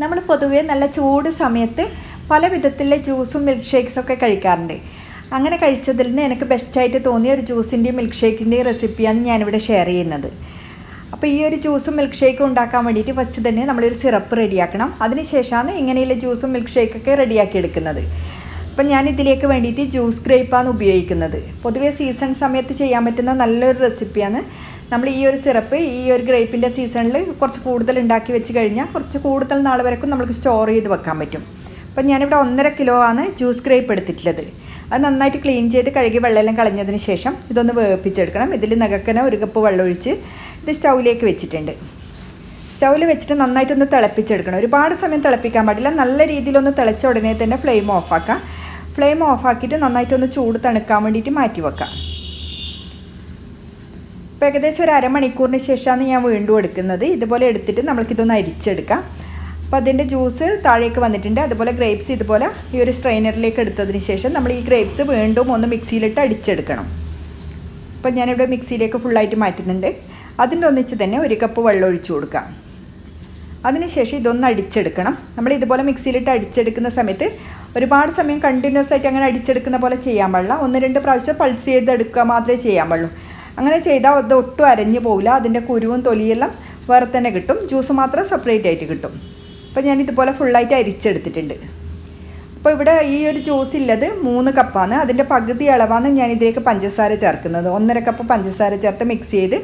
നമ്മൾ പൊതുവേ നല്ല ചൂട് സമയത്ത് പല വിധത്തിലുള്ള ജ്യൂസും മിൽക്ക് ഷേക്ക്സും ഒക്കെ കഴിക്കാറുണ്ട്. അങ്ങനെ കഴിച്ചതിൽ നിന്ന് എനിക്ക് ബെസ്റ്റായിട്ട് തോന്നിയ ഒരു ജ്യൂസിന്റെയും മിൽക്ക് ഷേക്കിന്റെയും റെസിപ്പിയാണ് ഞാനിവിടെ ഷെയർ ചെയ്യുന്നത്. അപ്പോൾ ഈ ഒരു ജ്യൂസും മിൽക്ക് ഷേക്കും ഉണ്ടാക്കാൻ വേണ്ടിയിട്ട് ഫസ്റ്റ് തന്നെ നമ്മളൊരു സിറപ്പ് റെഡിയാക്കണം അതിനുശേഷമാണ് ഇങ്ങനെയുള്ള ജ്യൂസും മിൽക്ക് ഷേക്കൊക്കെ റെഡിയാക്കി എടുക്കുന്നത്. അപ്പം ഞാൻ ഇതിലേക്ക് വേണ്ടിയിട്ട് ജ്യൂസ് ഗ്രേപ്പാണ് ഉപയോഗിക്കുന്നത്. പൊതുവേ സീസൺ സമയത്ത് ചെയ്യാൻ പറ്റുന്ന നല്ലൊരു റെസിപ്പിയാണ്. നമ്മൾ ഈ ഒരു സിറപ്പ് ഈ ഒരു ഗ്രേപ്പിന്റെ സീസണിൽ കുറച്ച് കൂടുതൽ ഉണ്ടാക്കി വെച്ച് കഴിഞ്ഞാൽ കുറച്ച് കൂടുതൽ നാൾ വരെക്കും നമുക്ക് സ്റ്റോർ ചെയ്ത് വെക്കാൻ പറ്റും. അപ്പം ഞാനിവിടെ ഒന്നര കിലോ ആണ് ജ്യൂസ് ഗ്രേപ്പ് എടുത്തിട്ടുള്ളത്. അത് നന്നായിട്ട് ക്ലീൻ ചെയ്ത് കഴുകി വെള്ളമെല്ലാം കളഞ്ഞതിന് ശേഷം ഇതൊന്ന് വേവിപ്പിച്ചെടുക്കണം. ഇതിൽ നഗക്കന ഒരു കപ്പ് വെള്ളം ഒഴിച്ച് ഇത് സ്റ്റൗവിലേക്ക് വെച്ചിട്ടുണ്ട്. സ്റ്റൗവിൽ വെച്ചിട്ട് നന്നായിട്ടൊന്ന് തിളപ്പിച്ചെടുക്കണം. ഒരുപാട് സമയം തിളപ്പിക്കാൻ പാടില്ല. നല്ല രീതിയിലൊന്ന് തിളച്ച ഉടനെ തന്നെ ഫ്ലെയിം ഓഫാക്കാം ഫ്ലെയിം ഓഫാക്കിയിട്ട് നന്നായിട്ടൊന്ന് ചൂട് തണുക്കാൻ വേണ്ടിയിട്ട് മാറ്റി വെക്കാം. ഇപ്പോൾ ഏകദേശം ഒരു അരമണിക്കൂറിന് ശേഷമാണ് ഞാൻ വീണ്ടും എടുക്കുന്നത്. ഇതുപോലെ എടുത്തിട്ട് നമ്മൾക്കിതൊന്ന് അരിച്ചെടുക്കാം. അപ്പോൾ അതിന്റെ ജ്യൂസ് താഴേക്ക് വന്നിട്ടുണ്ട്. അതുപോലെ ഗ്രേപ്സ് ഇതുപോലെ ഈ ഒരു സ്ട്രെയിനറിലേക്ക് എടുത്തതിന് ശേഷം നമ്മൾ ഈ ഗ്രേപ്സ് വീണ്ടും ഒന്ന് മിക്സിയിലിട്ട് അടിച്ചെടുക്കണം. അപ്പോൾ ഞാനിവിടെ മിക്സിയിലേക്ക് ഫുള്ളായിട്ട് മാറ്റുന്നുണ്ട്. അതിന്റെ ഒന്നിച്ച് തന്നെ ഒരു കപ്പ് വെള്ളം ഒഴിച്ചു കൊടുക്കാം. അതിനുശേഷം ഇതൊന്ന് അടിച്ചെടുക്കണം. നമ്മൾ ഇതുപോലെ മിക്സിയിലിട്ട് അടിച്ചെടുക്കുന്ന സമയത്ത് ഒരുപാട് സമയം കണ്ടിന്യൂസ് ആയിട്ട് അങ്ങനെ അടിച്ചെടുക്കുന്ന പോലെ ചെയ്യാൻ പാടില്ല. ഒന്ന് രണ്ട് പ്രാവശ്യം പൾസ് ചെയ്തെടുക്കുക മാത്രമേ ചെയ്യാൻ പാടുള്ളൂ. അങ്ങനെ ചെയ്താൽ അത് ഒട്ടും അരഞ്ഞു പോവില്ല. അതിന്റെ കുരുവും തൊലിയെല്ലാം വേറെ തന്നെ കിട്ടും. ജ്യൂസ് മാത്രം സെപ്പറേറ്റ് ആയിട്ട് കിട്ടും. അപ്പോൾ ഞാൻ ഇതുപോലെ ഫുള്ളായിട്ട് അരിച്ചെടുത്തിട്ടുണ്ട്. അപ്പോൾ ഇവിടെ ഈ ഒരു ജ്യൂസ് ഉള്ളത് മൂന്ന് കപ്പാണ് അതിന്റെ പകുതി അളവാണ് ഞാൻ ഇതിലേക്ക് പഞ്ചസാര ചേർക്കുന്നത്. ഒന്നര കപ്പ് പഞ്ചസാര ചേർത്ത് മിക്സ് ചെയ്ത്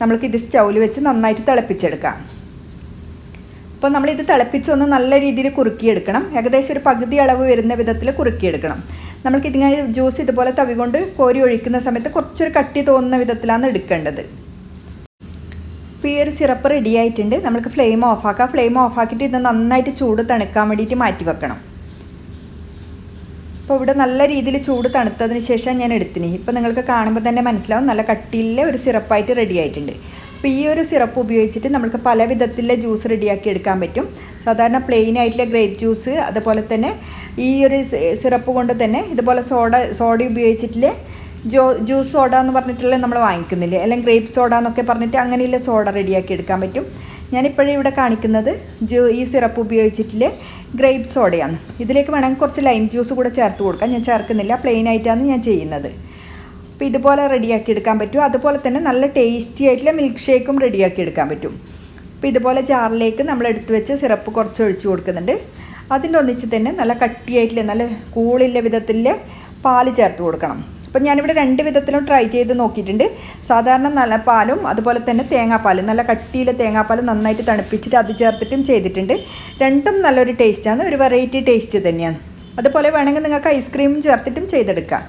നമ്മൾക്ക് ഇത് സ്റ്റൗവിൽ വെച്ച് നന്നായിട്ട് തിളപ്പിച്ചെടുക്കാം. അപ്പോൾ നമ്മളിത് തിളപ്പിച്ചൊന്ന് നല്ല രീതിയിൽ കുറുക്കിയെടുക്കണം. ഏകദേശം ഒരു പകുതി അളവ് വരുന്ന വിധത്തിൽ കുറുക്കിയെടുക്കണം. നമ്മൾക്ക് ഇതിങ്ങനെ ജ്യൂസ് ഇതുപോലെ തവി കൊണ്ട് കോരി ഒഴിക്കുന്ന സമയത്ത് കുറച്ചൊരു കട്ടി തോന്നുന്ന വിധത്തിലാണ് എടുക്കേണ്ടത്. ഇപ്പോൾ ഈ ഒരു സിറപ്പ് റെഡി ആയിട്ടുണ്ട്. നമുക്ക് ഫ്ലെയിം ഓഫാക്കാം ഫ്ലെയിം ഓഫാക്കിയിട്ട് ഇത് നന്നായിട്ട് ചൂട് തണുക്കാൻ വേണ്ടിയിട്ട് മാറ്റി വെക്കണം. അപ്പോൾ ഇവിടെ നല്ല രീതിയിൽ ചൂട് തണുത്തതിന് ശേഷം ഞാൻ എടുത്തിന്. ഇപ്പോൾ നിങ്ങൾക്ക് കാണുമ്പോൾ തന്നെ മനസ്സിലാവും. നല്ല കട്ടിയിലെ ഒരു സിറപ്പായിട്ട് റെഡി ആയിട്ടുണ്ട്. അപ്പോൾ ഈ ഒരു സിറപ്പ് ഉപയോഗിച്ചിട്ട് നമുക്ക് പല വിധത്തിലെ ജ്യൂസ് റെഡിയാക്കി എടുക്കാൻ പറ്റും. സാധാരണ പ്ലെയിൻ ആയിട്ടുള്ള ഗ്രേപ്പ് ജ്യൂസ് അതുപോലെ തന്നെ ഈ ഒരു സിറപ്പ് കൊണ്ട് തന്നെ ഇതുപോലെ സോഡ സോഡ ഉപയോഗിച്ചിട്ടില്ലേ. ജോ ജ്യൂസ് സോഡ എന്ന് പറഞ്ഞിട്ടുള്ള നമ്മൾ വാങ്ങിക്കുന്നില്ലേ. അല്ലെങ്കിൽ ഗ്രേപ്പ് സോഡ എന്നൊക്കെ പറഞ്ഞിട്ട് അങ്ങനെയുള്ള സോഡ റെഡിയാക്കി എടുക്കാൻ പറ്റും. ഞാനിപ്പോഴും ഇവിടെ കാണിക്കുന്നത് ജ്യൂ ഈ സിറപ്പ് ഉപയോഗിച്ചിട്ടില്ലേ ഗ്രേപ്പ് സോഡയാണ് ഇതിലേക്ക് വേണമെങ്കിൽ കുറച്ച് ലൈം ജ്യൂസ് കൂടെ ചേർത്ത് കൊടുക്കാം. ഞാൻ ചേർക്കുന്നില്ല. പ്ലെയിൻ ആയിട്ടാണ് ഞാൻ ചെയ്യുന്നത്. അപ്പോൾ ഇതുപോലെ റെഡിയാക്കി എടുക്കാൻ പറ്റും. അതുപോലെ തന്നെ നല്ല ടേസ്റ്റി ആയിട്ടുള്ള മിൽക്ക് ഷേക്കും റെഡിയാക്കി എടുക്കാൻ പറ്റും. അപ്പോൾ ഇതുപോലെ ജാറിലേക്ക് നമ്മൾ എടുത്തു വെച്ച് സിറപ്പ് കുറച്ച് ഒഴിച്ചു കൊടുക്കുന്നുണ്ട്. അതിന്റെ ഒന്നിച്ച് തന്നെ നല്ല കട്ടിയായിട്ടുള്ള നല്ല കൂളില്ല വിധത്തിൽ പാൽ ചേർത്ത് കൊടുക്കണം. അപ്പം ഞാനിവിടെ രണ്ട് വിധത്തിലും ട്രൈ ചെയ്ത് നോക്കിയിട്ടുണ്ട്. സാധാരണ നല്ല പാലും അതുപോലെ തന്നെ തേങ്ങാപ്പാലും നല്ല കട്ടിയിലെ തേങ്ങാപ്പാൽ നന്നായിട്ട് തണുപ്പിച്ചിട്ട് അത് ചേർത്തിട്ടും ചെയ്തിട്ടുണ്ട്. രണ്ടും നല്ലൊരു ടേസ്റ്റാണ് ഒരു വെറൈറ്റി ടേസ്റ്റ് തന്നെയാണ്. അതുപോലെ വേണമെങ്കിൽ നിങ്ങൾക്ക് ഐസ്ക്രീമും ചേർത്തിട്ടും ചെയ്തെടുക്കാം.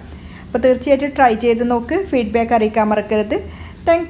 അപ്പോൾ തീർച്ചയായിട്ടും ട്രൈ ചെയ്ത് നോക്ക്. ഫീഡ്ബാക്ക് അറിയിക്കാൻ മറക്കരുത്. താങ്ക്